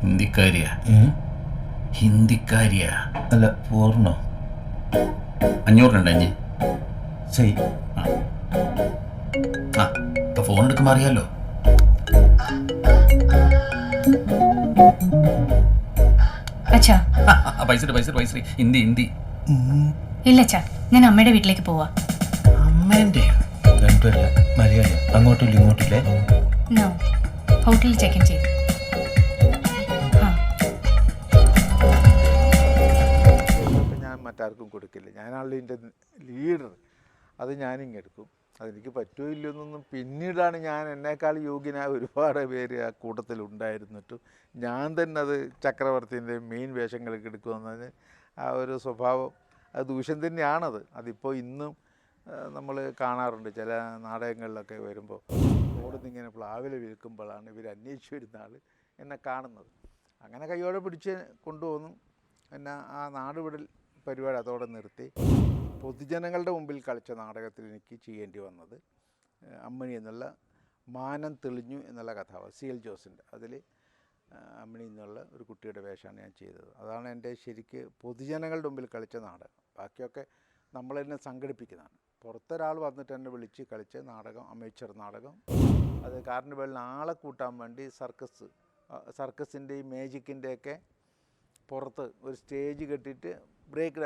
ഹിന്ദിക്കാരിയാ? ഹിന്ദിക്കാരിയാ. അല്ല പൂർണോ? അഞ്ഞൂറിനുണ്ടഞ്ഞ് ശരി. ആ. ഇപ്പൊ ഫോൺ എടുക്കുമ്പോ അറിയാലോ. അച്ഛാ. പൈസ ഇട്, പൈസ ഇട്, പൈസ ഇട്. ഹിന്ദി ഹിന്ദി ഇല്ല അച്ഛാ. ഞാൻ അമ്മയുടെ വീട്ടിലേക്ക് പോവാ. അമ്മേന്റെ? രണ്ടുമല്ല മലയാളം അങ്ങോട്ടില്ല ഇങ്ങോട്ടില്ല നോ ഹോട്ടലിൽ ചെക്ക് ഇൻ ചെയ്തു. ഞാൻ മറ്റാർക്കും കൊടുക്കില്ല. ഞാനാണല്ലോ ഇതിന്റെ ലീഡർ അത് ഞാനിങ്ങെടുക്കും അതെനിക്ക് പറ്റുമോ ഇല്ലയോ എന്നൊന്നും പിന്നീടാണ് ഞാൻ എന്നേക്കാൾ യോഗ്യനായ ഒരുപാട് പേര് ആ കൂട്ടത്തിൽ ഉണ്ടായിരുന്നിട്ടും ഞാൻ തന്നെ അത് ചക്രവർത്തിന്റെ മെയിൻ വേഷങ്ങളൊക്കെ എടുക്കുമെന്നതിന് ആ ഒരു സ്വഭാവം അത് ദൂഷ്യം തന്നെയാണത്. അതിപ്പോൾ ഇന്നും നമ്മൾ കാണാറുണ്ട് ചില നാടകങ്ങളിലൊക്കെ വരുമ്പോൾ ഓടുന്ന് ഇങ്ങനെ പ്ലാവിൽ വിൽക്കുമ്പോഴാണ് ഇവർ അന്വേഷിച്ച് വരുന്ന ആൾ എന്നെ കാണുന്നത്. അങ്ങനെ കൈയോടെ പിടിച്ച് കൊണ്ടുപോകുന്നു. എന്നെ ആ നാടുവിടൽ പരിപാടി അതോടെ നിർത്തി. പൊതുജനങ്ങളുടെ മുമ്പിൽ കളിച്ച നാടകത്തിൽ എനിക്ക് ചെയ്യേണ്ടി വന്നത് അമ്മിണി എന്നുള്ള മാനം തെളിഞ്ഞു എന്നുള്ള കഥാപാത്രം സി എൽ ജോസിന്റെ. അതിൽ അമ്മണി എന്നുള്ള ഒരു കുട്ടിയുടെ വേഷമാണ് ഞാൻ ചെയ്തത്. അതാണ് എന്റെ ശരിക്ക് പൊതുജനങ്ങളുടെ മുമ്പിൽ കളിച്ച നാടകം. ബാക്കിയൊക്കെ നമ്മൾ തന്നെ സംഘടിപ്പിക്കുന്നതാണ്. പുറത്തൊരാൾ വന്നിട്ട് എന്നെ വിളിച്ച് കളിച്ച നാടകം അമേച്ചർ നാടകം. അത് കാർണിവലിന് ആളെ കൂട്ടാൻ വേണ്ടി സർക്കസ് സർക്കസിന്റെയും മേജിക്കിന്റെയൊക്കെ പുറത്ത് ഒരു സ്റ്റേജ് കെട്ടിയിട്ട് break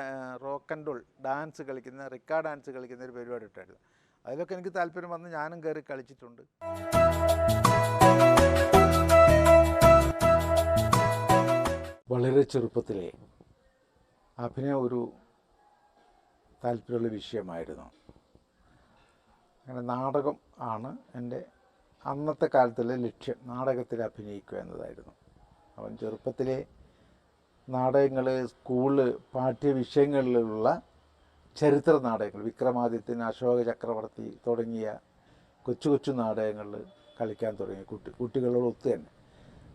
rock and roll dance കളിക്കുന്ന റിക്കാർഡ് ഡാൻസ് കളിക്കുന്ന ഒരു പരിപാടി ഇട്ടായിരുന്നു. അതിലൊക്കെ എനിക്ക് താല്പര്യം വന്ന് ഞാനും കയറി കളിച്ചിട്ടുണ്ട്. വളരെ ചെറുപ്പത്തിലെ അഭിനയ ഒരു താല്പര്യമുള്ള വിഷയമായിരുന്നു. അങ്ങനെ നാടകം ആണ് എന്റെ അന്നത്തെ കാലത്തിലെ ലക്ഷ്യം നാടകത്തിൽ അഭിനയിക്കുക എന്നതായിരുന്നു. അവൻ ചെറുപ്പത്തിലെ നാടകങ്ങൾ സ്കൂൾ പാഠ്യവിഷയങ്ങളിലുള്ള ചരിത്ര നാടകങ്ങൾ. വിക്രമാദിത്യൻ അശോക ചക്രവർത്തി തുടങ്ങിയ കൊച്ചു കൊച്ചു നാടകങ്ങളിൽ കളിക്കാൻ തുടങ്ങി. കുട്ടി കുട്ടികളോട് ഒത്തു തന്നെ.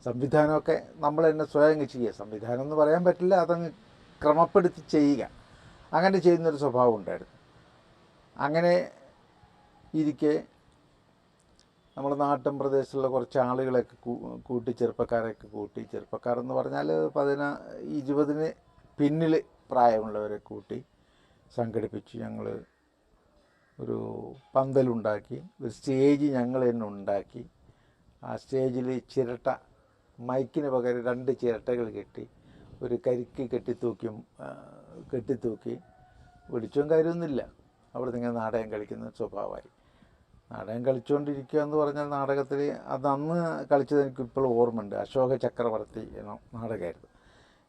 സംവിധാനമൊക്കെ നമ്മൾ തന്നെ സ്വയം ചെയ്യുക. സംവിധാനം എന്ന് പറയാൻ പറ്റില്ല അതങ്ങ് ക്രമപ്പെടുത്തി ചെയ്യുക. അങ്ങനെ ചെയ്യുന്നൊരു സ്വഭാവം ഉണ്ടായിരുന്നു. അങ്ങനെ ഇരിക്കെ നമ്മുടെ നാട്ടിൻ പ്രദേശത്തുള്ള കുറച്ച് ആളുകളെയൊക്കെ കൂട്ടി ചെറുപ്പക്കാരെയൊക്കെ കൂട്ടി ചെറുപ്പക്കാരെന്ന് പറഞ്ഞാൽ പതിനാ ഇരുപതിന് പിന്നിൽ പ്രായമുള്ളവരെ കൂട്ടി സംഘടിപ്പിച്ച് ഞങ്ങൾ ഒരു പന്തലുണ്ടാക്കി ഒരു സ്റ്റേജ് ഞങ്ങൾ തന്നെ ഉണ്ടാക്കി. ആ സ്റ്റേജിൽ ചിരട്ട മൈക്കിന് പകരം രണ്ട് ചിരട്ടകൾ കെട്ടി ഒരു കരിക്ക് കെട്ടിത്തൂക്കിയും ആ, കെട്ടിത്തൂക്കി വിളിച്ചും കാര്യമൊന്നുമില്ല അവിടെ നിങ്ങൾ നാടകം കളിക്കുന്ന സ്വഭാവമായി. നാടകം കളിച്ചുകൊണ്ടിരിക്കുക എന്ന് പറഞ്ഞാൽ നാടകത്തിൽ അത് അന്ന് കളിച്ചത് എനിക്ക് ഇപ്പോഴും ഓർമ്മയുണ്ട്. അശോക ചക്രവർത്തി എന്ന നാടകമായിരുന്നു.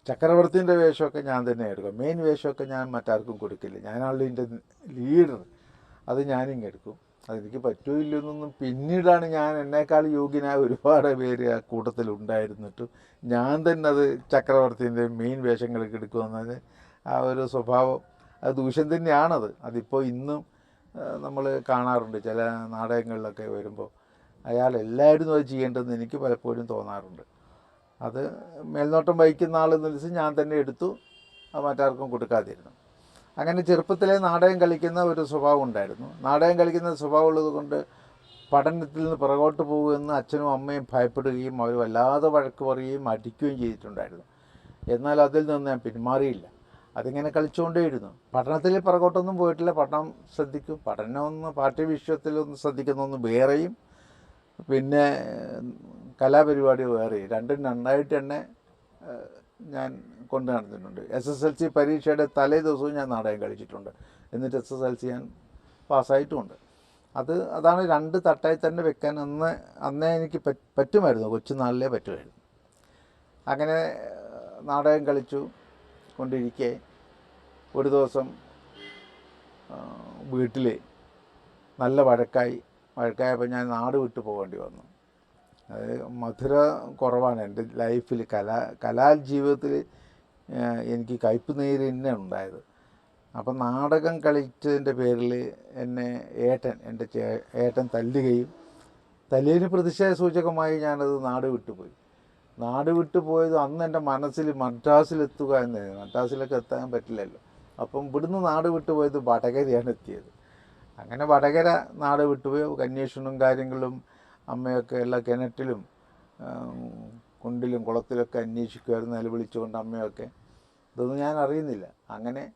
ചക്രവർത്തിന്റെ വേഷമൊക്കെ ഞാൻ തന്നെ എടുക്കും. മെയിൻ വേഷമൊക്കെ ഞാൻ മറ്റാർക്കും കൊടുക്കില്ല. ഞാനാണല്ലോ ഇതിന്റെ ലീഡർ അത് ഞാനിങ്ങ് എടുക്കും. അതെനിക്ക് എന്നൊന്നും പിന്നീടാണ് ഞാൻ എന്നേക്കാൾ യോഗ്യനായ ഒരുപാട് പേര് ആ കൂട്ടത്തിൽ ഉണ്ടായിരുന്നിട്ടും ഞാൻ തന്നെ അത് ചക്രവർത്തിന്റെ മെയിൻ വേഷങ്ങളൊക്കെ എടുക്കുമെന്നത് ആ ഒരു സ്വഭാവം അത് ദൂഷ്യം തന്നെയാണത്. അതിപ്പോൾ ഇന്നും നമ്മൾ കാണാറുണ്ട്. ചില നാടകങ്ങളിലൊക്കെ വരുമ്പോൾ അയാൾ എല്ലാവരും അത് ചെയ്യേണ്ടതെന്ന് എനിക്ക് പലപ്പോഴും തോന്നാറുണ്ട്. അത് മേൽനോട്ടം വഹിക്കുന്ന ആളെന്ന് വെച്ചാൽ ഞാൻ തന്നെ എടുത്തു. മറ്റാർക്കും കൊടുക്കാതിരുന്നു. അങ്ങനെ ചെറുപ്പത്തിലെ നാടകം കളിക്കുന്ന ഒരു സ്വഭാവം ഉണ്ടായിരുന്നു. നാടകം കളിക്കുന്ന സ്വഭാവം ഉള്ളത് കൊണ്ട് പഠനത്തിൽ നിന്ന് പുറകോട്ട് പോകുമെന്ന് അച്ഛനും അമ്മയും ഭയപ്പെടുകയും അവർ വല്ലാതെ വഴക്ക് പറയുകയും അടിക്കുകയും ചെയ്തിട്ടുണ്ടായിരുന്നു. എന്നാൽ അതിൽ നിന്ന് ഞാൻ പിന്മാറിയില്ല. അതിങ്ങനെ കളിച്ചുകൊണ്ടേയിരുന്നു പഠനത്തിൽ പുറകോട്ടൊന്നും പോയിട്ടില്ല. പഠനം ശ്രദ്ധിക്കും. പഠനമൊന്ന് പാഠ്യവിഷയത്തിലൊന്ന് ശ്രദ്ധിക്കുന്നൊന്ന് വേറെയും. പിന്നെ കലാപരിപാടി വേറെ. രണ്ടും രണ്ടായിട്ട് തന്നെ ഞാൻ കൊണ്ടു നടന്നിട്ടുണ്ട്. എസ് എസ് എൽ സി പരീക്ഷയുടെ തലേ ദിവസവും ഞാൻ നാടകം കളിച്ചിട്ടുണ്ട്. എന്നിട്ട് എസ് എസ് എൽ സി ഞാൻ പാസ്സായിട്ടുമുണ്ട് അത് അതാണ് രണ്ട് തട്ടായി തന്നെ വെക്കാൻ അന്ന് അന്നേ എനിക്ക് പറ്റുമായിരുന്നു. കൊച്ചുനാളിലേ പറ്റുമായിരുന്നു. അങ്ങനെ നാടകം കളിച്ചു. കൊണ്ടിരിക്കെ ഒരു ദിവസം വീട്ടിൽ നല്ല വഴക്കായി വഴക്കായപ്പോൾ ഞാൻ നാട് വിട്ട് പോകേണ്ടി വന്നു. അത് മധുര കുറവാണ് എന്റെ ലൈഫിൽ. കലാ കലാ ജീവിതത്തിൽ എനിക്ക് കയ്പ് നീര് തന്നെ ഉണ്ടായത്. അപ്പം നാടകം കളിച്ചതിന്റെ പേരിൽ എന്നെ ഏട്ടൻ എന്റെ ഏട്ടൻ തല്ലുകയും തല്ലിയതിന് പ്രതിഷേധ സൂചകമായി ഞാനത് നാട് വിട്ടുപോയി. നാട് വിട്ടു പോയത് അന്ന് എന്റെ മനസ്സിൽ മദ്രാസിലെത്തുക എന്നായിരുന്നു മദ്രാസിലൊക്കെ എത്താൻ പറ്റില്ലല്ലോ. അപ്പം ഇവിടുന്ന് നാട് വിട്ടു പോയത് വടകരയാണ് എത്തിയത്. അങ്ങനെ വടകര നാട് വിട്ടുപോയി കന്യേഷണും കാര്യങ്ങളും അമ്മയൊക്കെ എല്ലാ കിണറ്റിലും കുണ്ടിലും കുളത്തിലൊക്കെ അന്വേഷിക്കുമായിരുന്നു. നിലവിളിച്ചുകൊണ്ട് അമ്മയൊക്കെ. ഇതൊന്നും ഞാൻ അറിയുന്നില്ല. അങ്ങനെ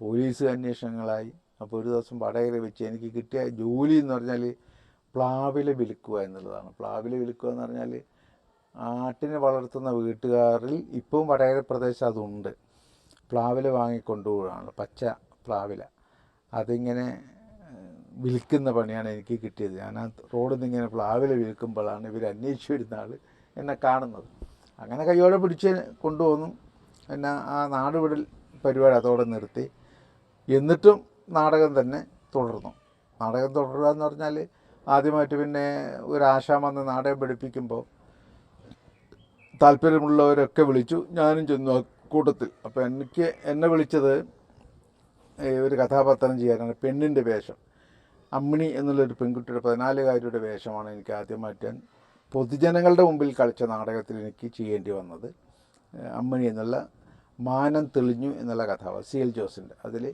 പോലീസ് അന്വേഷണങ്ങളായി. അപ്പോൾ ഒരു ദിവസം വടകര വെച്ച് എനിക്ക് കിട്ടിയ ജോലി എന്ന് പറഞ്ഞാൽ പ്ലാവില വിൽക്കുക എന്നുള്ളതാണ്. പ്ലാവില വിൽക്കുക എന്ന് പറഞ്ഞാൽ ആട്ടിനെ വളർത്തുന്ന വീട്ടുകാരിൽ ഇപ്പം വടകര പ്രദേശം അതുണ്ട്. പ്ലാവില വാങ്ങിക്കൊണ്ടുപോവുകയാണ് പച്ച പ്ലാവില. അതിങ്ങനെ വിൽക്കുന്ന പണിയാണ് എനിക്ക് കിട്ടിയത്. ഞാൻ ആ റോഡിൽ നിന്ന് ഇങ്ങനെ പ്ലാവില വിൽക്കുമ്പോഴാണ് ഇവർ അന്വേഷിച്ചു വരുന്ന ആൾ എന്നെ കാണുന്നത്. അങ്ങനെ കയ്യോടെ പിടിച്ച് കൊണ്ടുപോന്നു പിന്നെ ആ നാടുവിടൽ പരിപാടി അതോടെ നിർത്തി. എന്നിട്ടും നാടകം തന്നെ തുടർന്നു. നാടകം തുടരുക എന്ന് പറഞ്ഞാൽ ആദ്യമായിട്ട് പിന്നെ ഒരു വന്ന് നാടകം പഠിപ്പിക്കുമ്പോൾ താല്പര്യമുള്ളവരൊക്കെ വിളിച്ചു. ഞാനും ചെന്നു കൂട്ടത്തിൽ. അപ്പോൾ എനിക്ക് എന്നെ വിളിച്ചത് ഒരു കഥാപാത്രം ചെയ്യാനാണ്. പെണ്ണിന്റെ വേഷം. അമ്മിണി എന്നുള്ളൊരു പെൺകുട്ടിയുടെ പതിനാലുകാരിയുടെ വേഷമാണ് എനിക്ക് ആദ്യമായിട്ട് ഞാൻ പൊതുജനങ്ങളുടെ മുമ്പിൽ കളിച്ച നാടകത്തിൽ എനിക്ക് ചെയ്യേണ്ടി വന്നത്. അമ്മിണി എന്നുള്ള മാനം തെളിഞ്ഞു എന്നുള്ള കഥാപാത്രം സി എൽ ജോസിന്റെ അതിൽ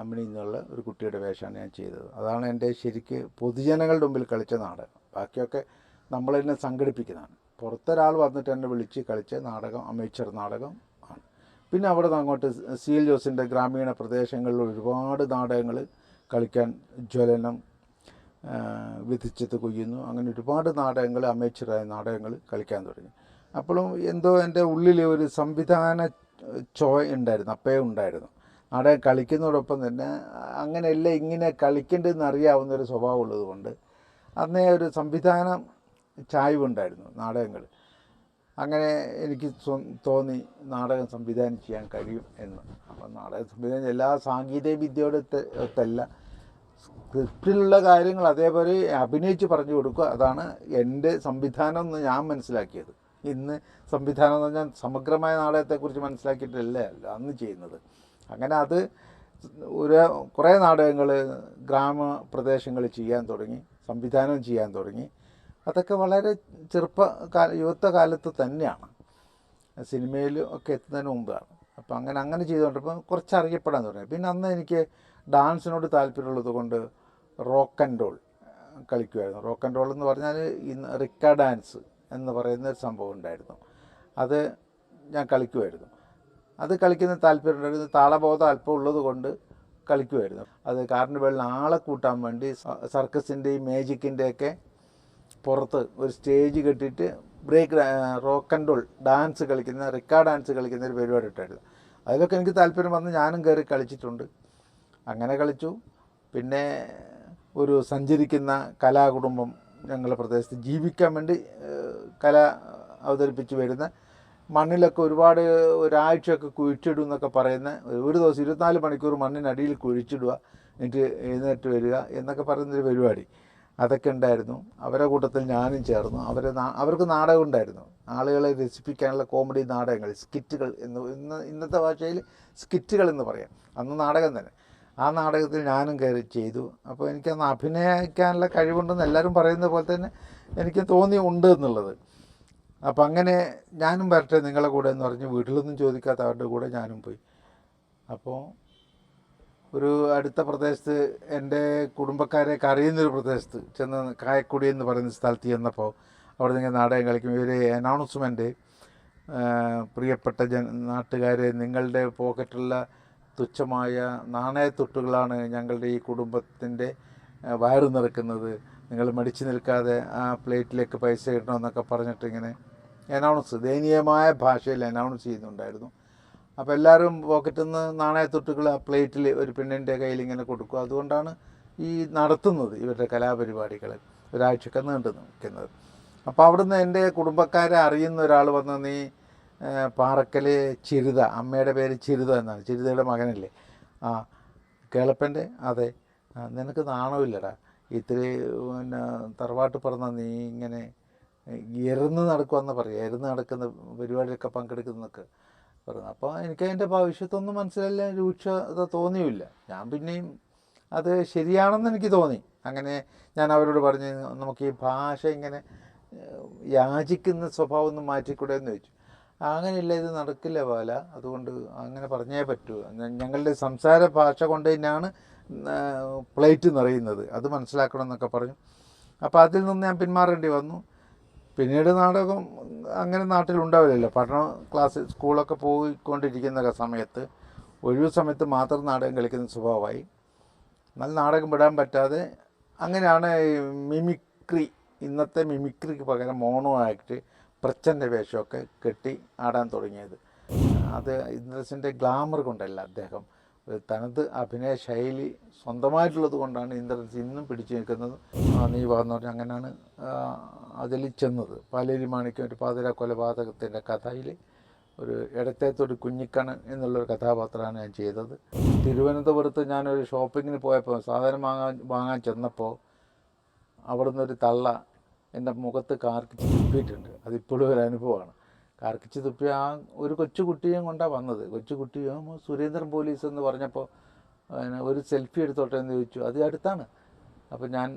അമ്മിണി എന്നുള്ള ഒരു കുട്ടിയുടെ വേഷമാണ് ഞാൻ ചെയ്തത്. അതാണ് എന്റെ ശരിക്ക് പൊതുജനങ്ങളുടെ മുമ്പിൽ കളിച്ച നാടകം. ബാക്കിയൊക്കെ നമ്മൾ തന്നെ സംഘടിപ്പിക്കുന്നതാണ്. പുറത്തൊരാൾ വന്നിട്ട് എന്നെ വിളിച്ച് കളിച്ച നാടകം അമേച്ചർ നാടകം ആണ്. പിന്നെ അവിടെ നിന്ന് അങ്ങോട്ട് സി എൽ ജോസിന്റെ ഗ്രാമീണ പ്രദേശങ്ങളിൽ ഒരുപാട് നാടകങ്ങൾ കളിക്കാൻ ജ്വലനം വിധിച്ചത് കൊയ്യുന്നു. അങ്ങനെ ഒരുപാട് നാടകങ്ങൾ അമേച്ചറായ നാടകങ്ങൾ കളിക്കാൻ തുടങ്ങി. അപ്പോഴും എന്തോ എന്റെ ഉള്ളിൽ ഒരു സംവിധാന ചോയ ഉണ്ടായിരുന്നു അപ്പേ ഉണ്ടായിരുന്നു. നാടകം കളിക്കുന്നതോടൊപ്പം തന്നെ അങ്ങനെയല്ല ഇങ്ങനെ കളിക്കേണ്ടതെന്ന് അറിയാവുന്ന ഒരു സ്വഭാവം ഉള്ളതുകൊണ്ട് അന്നേ ഒരു സംവിധാനം ചായ്വുണ്ടായിരുന്നു നാടകങ്ങൾ. അങ്ങനെ എനിക്ക് തോന്നി നാടകം സംവിധാനം ചെയ്യാൻ കഴിയും എന്ന്. അപ്പം നാടകം സംവിധാനം എല്ലാ സാങ്കേതിക വിദ്യയോടെ ഒത്ത- ഒത്തല്ല സ്ക്രിപ്റ്റിലുള്ള കാര്യങ്ങൾ അതേപോലെ അഭിനയിച്ച് പറഞ്ഞു കൊടുക്കുക അതാണ് എന്റെ സംവിധാനം എന്ന് ഞാൻ മനസ്സിലാക്കിയത്. ഇന്ന് സംവിധാനം എന്ന് പറഞ്ഞാൽ സമഗ്രമായ നാടകത്തെക്കുറിച്ച് മനസ്സിലാക്കിയിട്ടല്ല അല്ല അന്ന് ചെയ്യുന്നത്. അങ്ങനെ അത് ഒരു കുറേ നാടകങ്ങൾ ഗ്രാമപ്രദേശങ്ങളിൽ ചെയ്യാൻ തുടങ്ങി സംവിധാനം ചെയ്യാൻ തുടങ്ങി. അതൊക്കെ വളരെ ചെറുപ്പ കാല യുവത്വകാലത്ത് തന്നെയാണ്. സിനിമയിൽ ഒക്കെ എത്തുന്നതിന് മുമ്പാണ്. അപ്പോൾ അങ്ങനെ അങ്ങനെ ചെയ്തുകൊണ്ടപ്പോൾ കുറച്ച് അറിയപ്പെടാൻ തുടങ്ങി പിന്നെ അന്ന് എനിക്ക് ഡാൻസിനോട് താല്പര്യമുള്ളത് കൊണ്ട് റോക്ക് ആൻഡ് റോൾ കളിക്കുമായിരുന്നു റോക്ക് ആൻഡ് റോൾ എന്ന് പറഞ്ഞാൽ ഇന്ന് റിക്ക ഡാൻസ് എന്ന് പറയുന്ന ഒരു സംഭവം ഉണ്ടായിരുന്നു. അത് ഞാൻ കളിക്കുമായിരുന്നു അത് കളിക്കുന്ന താല്പര്യം ഉണ്ടായിരുന്നു. താളബോധം അല്പം ഉള്ളത് കൊണ്ട് കളിക്കുമായിരുന്നു അത് കാർണിവലിൽ ആളെ കൂട്ടാൻ വേണ്ടി സർക്കസിന്റെയും മേജിക്കിന്റെയൊക്കെ പുറത്ത് ഒരു സ്റ്റേജ് കെട്ടിയിട്ട് break rock and roll dance കളിക്കുന്ന റിക്കാർ ഡാൻസ് കളിക്കുന്ന ഒരു പരിപാടി ഇട്ടായിരുന്നു അതിലൊക്കെ എനിക്ക് താല്പര്യം വന്ന് ഞാനും കയറി കളിച്ചിട്ടുണ്ട്. അങ്ങനെ കളിച്ചു. പിന്നെ ഒരു സഞ്ചരിക്കുന്ന കലാകുടുംബം ഞങ്ങളുടെ പ്രദേശത്ത് ജീവിക്കാൻ വേണ്ടി കല അവതരിപ്പിച്ച് വരുന്ന മണ്ണിലൊക്കെ ഒരുപാട് ഒരാഴ്ചയൊക്കെ കുഴിച്ചിടും എന്നൊക്കെ പറയുന്ന ഒരു ദിവസം ഇരുപത്തിനാല് മണിക്കൂർ മണ്ണിനടിയിൽ കുഴിച്ചിടുക എന്നിട്ട് എഴുന്നേറ്റ് വരിക എന്നൊക്കെ പറയുന്നൊരു പരിപാടി. അതൊക്കെ ഉണ്ടായിരുന്നു. അവരുടെ കൂട്ടത്തിൽ ഞാനും ചേർന്നു. അവർ അവർക്ക് നാടകം ഉണ്ടായിരുന്നു. ആളുകളെ രസിപ്പിക്കാനുള്ള കോമഡി നാടകങ്ങൾ സ്കിറ്റുകൾ എന്ന് ഇന്ന് ഇന്നത്തെ ഭാഷയിൽ സ്കിറ്റുകൾ എന്ന് പറയാം. അന്ന് നാടകം തന്നെ. ആ നാടകത്തിൽ ഞാനും കയറി ചെയ്തു. അപ്പോൾ എനിക്കന്ന് അഭിനയിക്കാനുള്ള കഴിവുണ്ടെന്ന് എല്ലാവരും പറയുന്ന പോലെ തന്നെ എനിക്ക് തോന്നി ഉണ്ട് എന്നുള്ളത്. അപ്പം അങ്ങനെ ഞാനും വരട്ടെ നിങ്ങളെ കൂടെ എന്ന് പറഞ്ഞ് വീട്ടിലൊന്നും ചോദിക്കാത്ത അവരുടെ കൂടെ ഞാനും പോയി. അപ്പോൾ ഒരു അടുത്ത പ്രദേശത്ത് എന്റെ കുടുംബക്കാരെയൊക്കെ അറിയുന്നൊരു പ്രദേശത്ത് ചെന്ന് കായക്കുടി എന്ന് പറയുന്ന സ്ഥലത്ത് ചെന്നപ്പോൾ അവിടെ നിങ്ങൾ നാടകം കളിക്കും. ഇവർ അനൗൺസ്മെന്റ് പ്രിയപ്പെട്ട ജന നാട്ടുകാരെ നിങ്ങളുടെ പോക്കറ്റുള്ള തുച്ഛമായ നാണയത്തുട്ടുകളാണ് ഞങ്ങളുടെ ഈ കുടുംബത്തിന്റെ വയറ് നിറക്കുന്നത്. നിങ്ങൾ മടിച്ചു നിൽക്കാതെ ആ പ്ലേറ്റിലേക്ക് പൈസ ഇടണമെന്നൊക്കെ പറഞ്ഞിട്ട് ഇങ്ങനെ അനൗൺസ് ദയനീയമായ ഭാഷയിൽ അനൗൺസ് ചെയ്യുന്നുണ്ടായിരുന്നു. അപ്പോൾ എല്ലാവരും പോക്കറ്റിൽ നിന്ന് നാണയത്തൊട്ടുകൾ ആ പ്ലേറ്റിൽ ഒരു പെണ്ണിന്റെ കയ്യിൽ ഇങ്ങനെ കൊടുക്കും. അതുകൊണ്ടാണ് ഈ നടത്തുന്നത് ഇവരുടെ കലാപരിപാടികൾ ഒരാഴ്ചയൊക്കെ നീണ്ടു നിൽക്കുന്നത്. അപ്പോൾ അവിടുന്ന് എന്റെ കുടുംബക്കാരെ അറിയുന്ന ഒരാൾ വന്ന് നീ പാറക്കൽ ചിരുത അമ്മയുടെ പേര് ചിരുത എന്നാണ്. ചിരുതയുടെ മകനല്ലേ? ആ കേളപ്പന്റെ? അതെ. നിനക്ക് നാണമില്ലടാ ഇത്തിരി പിന്നെ തറവാട്ട് പറഞ്ഞ നീ ഇങ്ങനെ എരുന്ന് നടക്കുമെന്ന് പറയാം. എരുന്ന് നടക്കുന്ന പരിപാടിയൊക്കെ പങ്കെടുക്കുന്നൊക്കെ പറഞ്ഞു അപ്പോൾ എനിക്ക് അതിന്റെ ഭവിഷ്യത്തൊന്നും മനസ്സിലല്ല രൂക്ഷത തോന്നിയില്ല. ഞാൻ പിന്നെയും അത് ശരിയാണെന്ന് എനിക്ക് തോന്നി. അങ്ങനെ ഞാൻ അവരോട് പറഞ്ഞ് നമുക്ക് ഈ ഭാഷ ഇങ്ങനെ യാചിക്കുന്ന സ്വഭാവം ഒന്ന് മാറ്റിക്കൂടെ എന്ന് ചോദിച്ചു. അങ്ങനെയില്ല ഇത് നടക്കില്ല പാല അതുകൊണ്ട് അങ്ങനെ പറഞ്ഞേ പറ്റൂ. ഞങ്ങളുടെ സംസാര ഭാഷ കൊണ്ട് തന്നെയാണ് പ്ലേറ്റ് നിറയുന്നത്. അത് മനസ്സിലാക്കണം എന്നൊക്കെ പറഞ്ഞു. അപ്പോൾ അതിൽ നിന്ന് ഞാൻ പിന്മാറേണ്ടി വന്നു. പിന്നീട് നാടകം അങ്ങനെ നാട്ടിലുണ്ടാവില്ലല്ലോ പഠന ക്ലാസ് സ്കൂളൊക്കെ പോയിക്കൊണ്ടിരിക്കുന്ന സമയത്ത് ഒഴിവ് സമയത്ത് മാത്രം നാടകം കളിക്കുന്ന സ്വഭാവമായി. നല്ല നാടകം വിടാൻ പറ്റാതെ അങ്ങനെയാണ് മിമിക്രി ഇന്നത്തെ മിമിക്രിക്ക് പകരം മോണോ ആക്ട് പ്രച്ഛന്റെ വേഷമൊക്കെ കെട്ടി ആടാൻ തുടങ്ങിയത്. അത് ഇന്ദ്രസിന്റെ ഗ്ലാമർ കൊണ്ടല്ല അദ്ദേഹം തനത് അഭിനയ ശൈലി സ്വന്തമായിട്ടുള്ളത് കൊണ്ടാണ് ഇന്ദ്രൻസ് ഇന്നും പിടിച്ചു നിൽക്കുന്നത്. നീ വാന്ന് പറഞ്ഞാൽ അങ്ങനെയാണ് അതിൽ ചെന്നത്. പാലേരി മാണിക്യം ഒരു പാതിര കൊലപാതകത്തിന്റെ കഥയിൽ ഒരു ഇടത്തേത്തൊരു കുഞ്ഞിക്കണ് എന്നുള്ളൊരു കഥാപാത്രമാണ് ഞാൻ ചെയ്തത്. തിരുവനന്തപുരത്ത് ഞാനൊരു ഷോപ്പിങ്ങിന് പോയപ്പോൾ സാധനം വാങ്ങാൻ വാങ്ങാൻ ചെന്നപ്പോൾ അവിടുന്ന് ഒരു തള്ള എന്റെ മുഖത്ത് കാർക്കിച്ച് തുപ്പിയിട്ടുണ്ട് അതിപ്പോഴും ഒരു അനുഭവമാണ്. കാർക്കിച്ച് തുപ്പി ആ ഒരു കൊച്ചു കുട്ടിയെയും കൊണ്ടാണ് വന്നത് കൊച്ചു കുട്ടിയും സുരേന്ദ്രൻ പോലീസ് എന്ന് പറഞ്ഞപ്പോൾ പിന്നെ ഒരു സെൽഫി എടുത്തോട്ടെ എന്ന് ചോദിച്ചു. അത് അടുത്താണ്. അപ്പം ഞാൻ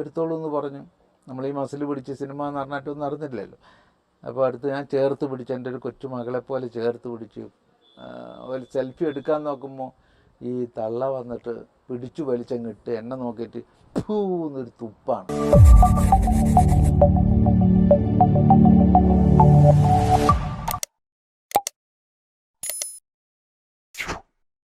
എടുത്തോളൂ എന്ന് പറഞ്ഞു. നമ്മൾ ഈ മസിൽ പിടിച്ച് സിനിമ എന്ന് പറഞ്ഞിട്ടൊന്നും നടന്നില്ലല്ലോ അപ്പോൾ അടുത്ത് ഞാൻ ചേർത്ത് പിടിച്ച് എന്റെ ഒരു കൊച്ചു മകളെ പോലെ ചേർത്ത് പിടിച്ചു ഒരു സെൽഫി എടുക്കാൻ നോക്കുമ്പോൾ ഈ തള്ള വന്നിട്ട് പിടിച്ചു വലിച്ചങ്ങിട്ട് എന്നെ നോക്കിയിട്ട് ഭൂ എന്നൊരു തുപ്പാണ്. Thank you.